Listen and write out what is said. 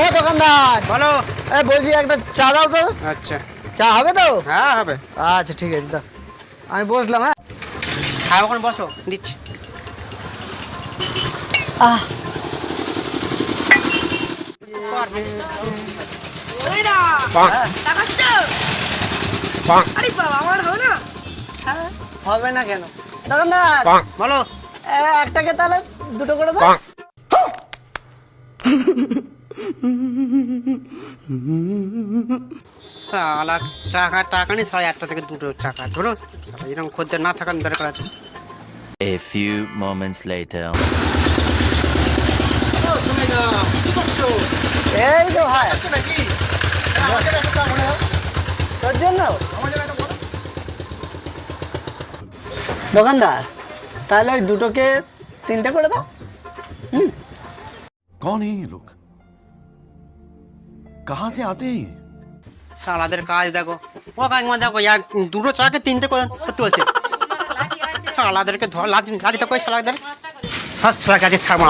ও দোকানদার। বলো। এ বলছি একটা চা দাও তো। আচ্ছা। চা হবে তো? হ্যাঁ হবে। আচ্ছা ঠিক আছে দাও। আমি বসলাম হ্যাঁ? হ্যাঁ ওখানে বসো দিচ্ছি। আহ। হবে না? কেন? দোকানদার বলো একটাকে তাহলে দুটো করে দাও। সালা চাকা টাকা নেই সাড়ে আটটা থেকে দুটো চাকা ধরো। এরকম খদ্দের না থাকার দরকার আছে A few moments later. এই তো ভাই তোর জন্য দোকানদার তাহলে ওই দুটোকে তিনটে করে দাও कौन है ये लोग कहां से आते हैं ये সালাদের কাজ দেখো ও কাকিমা দেখো এক দুটো চাকে তিনটে করে করতে বলছে সালাদেরকে ধর লাঠি লাঠিটা কই সালাদের হাস সালা কাজে থামা